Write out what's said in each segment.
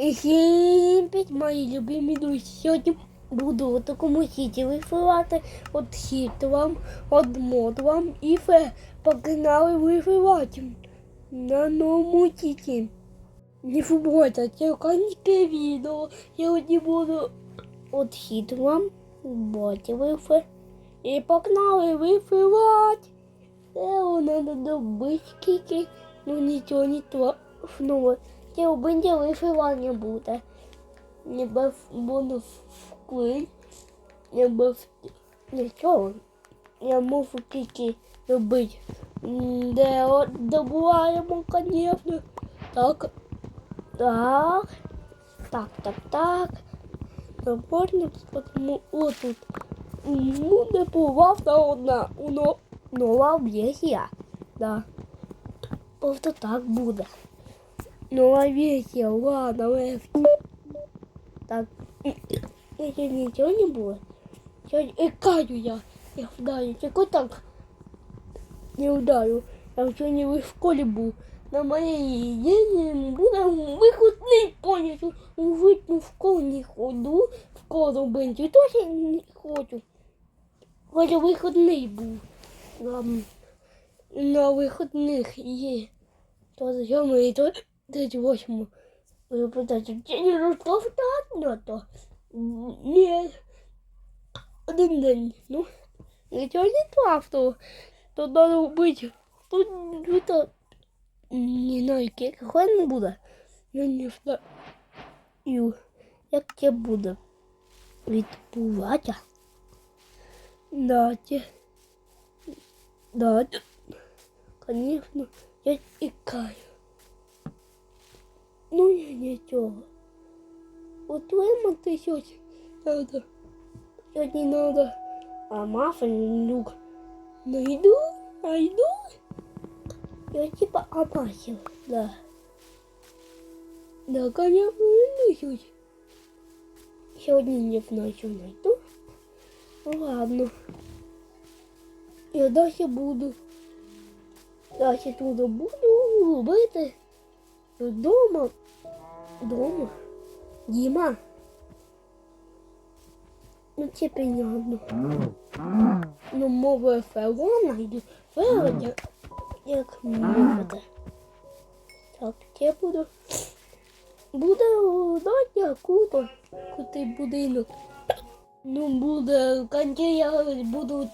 Всім п'ять мої любимі друзі. Сьогодні буду у такому хіті вифивати от хіт вам, от мод вам і фе. Погнали вифивати на новому хіті. Не футбольте, тільки відео. Сьогодні буду от хіт вам, боті вифи. І погнали вифивати. Це надо добити скільки, ну нічого не то. Ті обидя вишивання буде. Ніби буду вклин, ніби нічого. Я можу тільки робити. М, Де от добуваємо, звісно. Так. Так. Так, так, так. Можна тому отут. Ну, не повавна одна. Воно нова об'єкція. Да. Просто так буде. Нова версия, ладно, лефт. Так, если ничего не будет, сегодня икаю я, я вдарю, тільки так не ударю. Я сьогодні в школі був. На моей день буде вихідний повністю. Жити в школу не ходу, в школу бенчу теж не хочу. Хоч вихідний був. На, на вихідних є. То сьомий, то 38. Вы пытаетесь, не Ростов на то? Нет. Один день. Ну, ничего не то, что то надо быть. Тут это не знаю, какой он буде. Я не знаю, як це буде відбувати. Да, те, конечно, я ікаю. Ну я нічого. Утримати сьогодні надо. Сьогодні надо. А мафин люк. Найду, найду. Я типа амасил, да. Да, конечно, найду сьогодні. Сьогодні не знаю, що найду. Ну ладно. Я далі буду. Далі тут буду робити. Дома. Дома. Дима. Ну тебе не одну. Ну мовою фелона йду. Фелоня. Як мовити. Так, я буду. Буде дати купа. Кути будинок. Ну, буде, коли я буду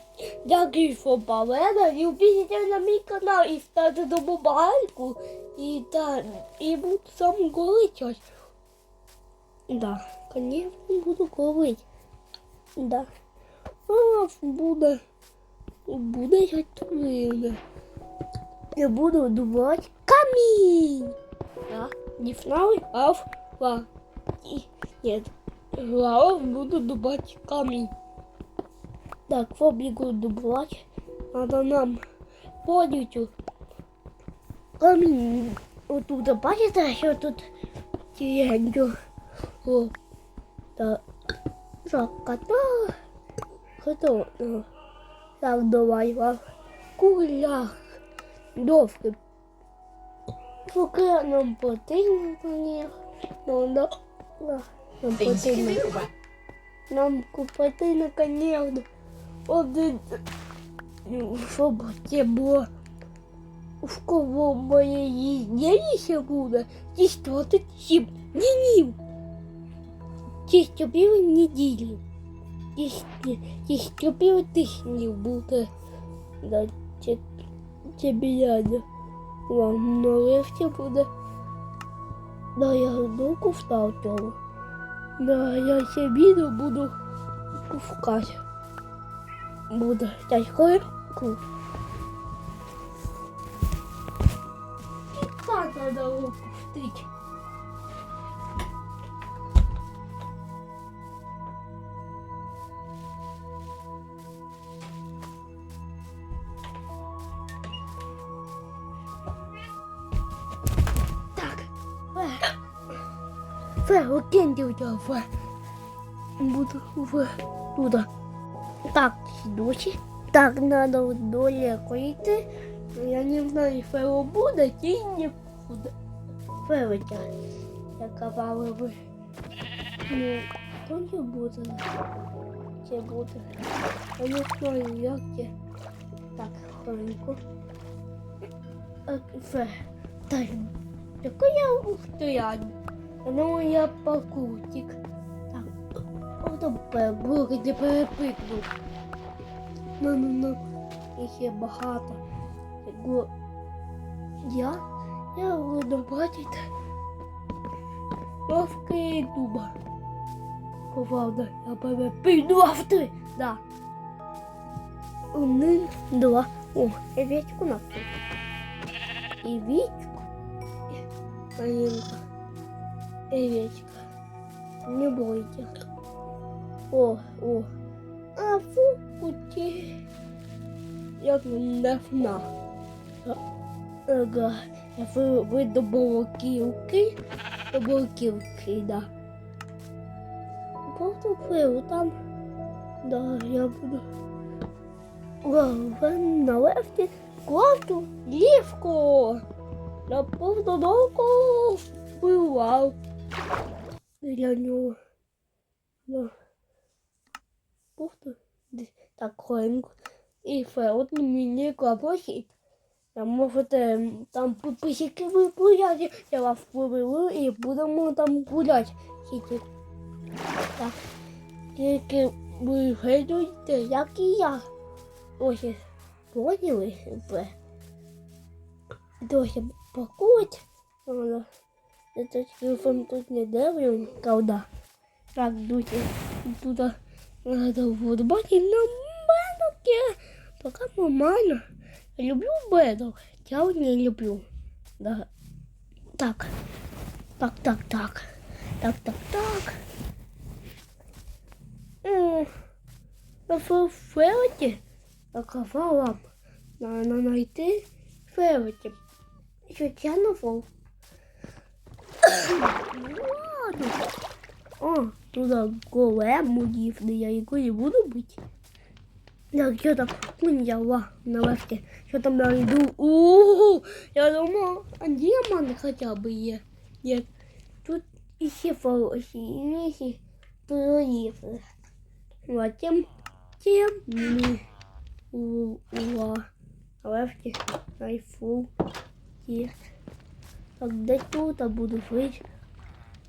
дякую, що поведа, і впишіться на мій канал і ставте добавайку, і та, і буду сам голить щось. Да, конечно, буду голить. Да. А, буде, буде щось трудне. Я буду дувати камінь. Да, не фнали, а в ла. И, нет. Глава буду дубать камень. Так, фабрику дублать. Надо нам подючу. Камінь. Отут, бачите, що тут тігенько. О, так. Заката. Хто? Ну, Так, давай вам. Кулях. Довки. Поки нам потрібно. Ну, да. да. Нам потрібно. Нам купити наконец один, ну, щоб це було в кого моє їзділіся буде дістати сім днів. Дістопів неділі. Дістопів тижнів буде. Да, це, це біляда. Вам на легче буде. Да, я руку встав цього. Да, я ще відео буду пускати. Буду. І так треба опустити. Фе, окиньте у тебя, Фе. Буду в туда. Так, сидучи. Так, надо далеко йти. Я не знаю, Фео буде чи. Я не знаю, як це. Так. Е, Все. Так, яка я стоянь? Ну, я пакутик. Так, ото блоки не перепикнув. Ну, ну, ну. Їх є багато. Яку я, я буду бачити ловки дуба. Правда, я перепикнув ти. Да. Один, два. О, я вічку напив. І вічку. Маринка. І вічка. Не бойтесь. О, о. А фу, пути. Як не фна. Ага. Я ви, ви до болоківки. До болоківки, да. Просто пиво там. Да, я буду. Глава на лефті. Клапту лівку. На повнодовку вбивав. Для нього. Да. Просто десь так хвилинку. І феот мені клапохід. Там можете там писіки випуляти, я вас повелю і будемо там гуляти. Тільки. Так. Тільки ви гидуйте, як і я. Ось, поняли? Б. Досі пакують. Это телефон тут не дивлю, когда. Так, дуйте. Туда надо вот бачить на бедоке. Пока нормально. Люблю бедок. Я не люблю. Да. Так. Так, так, так. Так, так, так. На фелоті наказав вам на знайти фелоті. Що я на. Ну. О, туда голем удивный, я не буду быть. Да, что там? Куньяла на лавке. Что там я иду? О, я думал, а демон хотя бы е. Нет, тут еще фалоси, и еще проявы. Вот тем, тем мы у у лавке айфу есть. Когда тут а буду жить,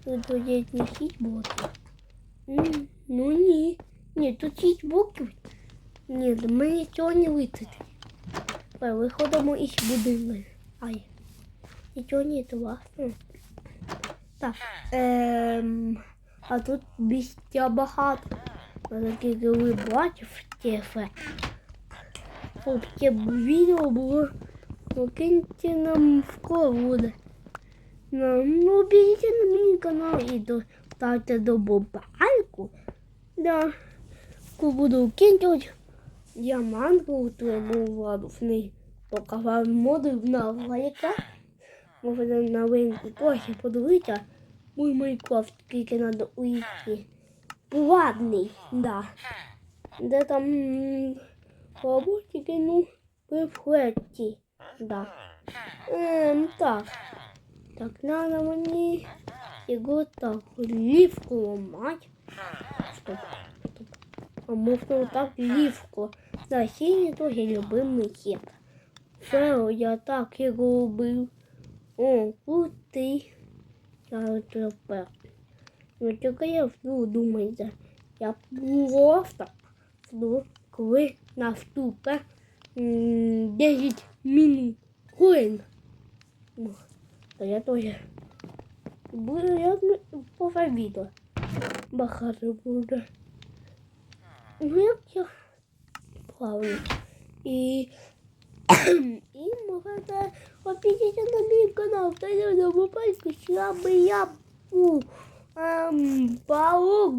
тут є не шість блоків. М, Ну ні. Ні, тут шість блоків. Ні, ми нічого не витратили. Давай, Виходимо із будинку. Ай. Нічого не власне. Так. Ем, а тут місця багато. Такі ви бачив тефе. Щоб це відео було. Ну, киньте нам в колоду. Ну, ну, берите на мій канал і до, ставте добавайку. Да. Буду кинуть діамантку, твоєму владу в неї. Показав моди на лайка. Можете на винку трохи подивитися. Мой Майнкрафт тільки надо уйти. Ладний, да. Де там роботики, ну, при флеті. Да. Ем, так. Так, надо мені його так лівку ламати. Стоп, стоп. А можна так лівку. Да, синій тоже любимий хід. Все, я так його робив. О, крутий. Я тепер. Ну, тільки я ну, думаєте, я просто ну, коли наступе м, 10 минут хвилин. Ну, то я теж буду я по відео. Багато буде. Ну, як я плаваю. І, і можете опітися на мій канал, та я не попасть, що би я був. Ем, паук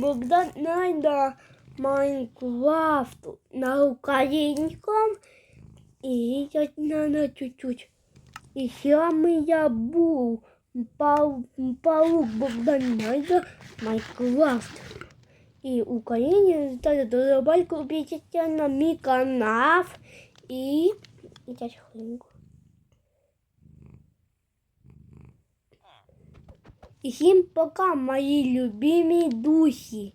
Богдан найда Майнкрафту на українському і я на чуть-чуть. І саме я був пау, паук Богдан найда Майнкрафт. І в Україні ставте додобайку, підписуйтесь на мій канал і... І дядь хвилинку. І всім пока, мої любимі дусі.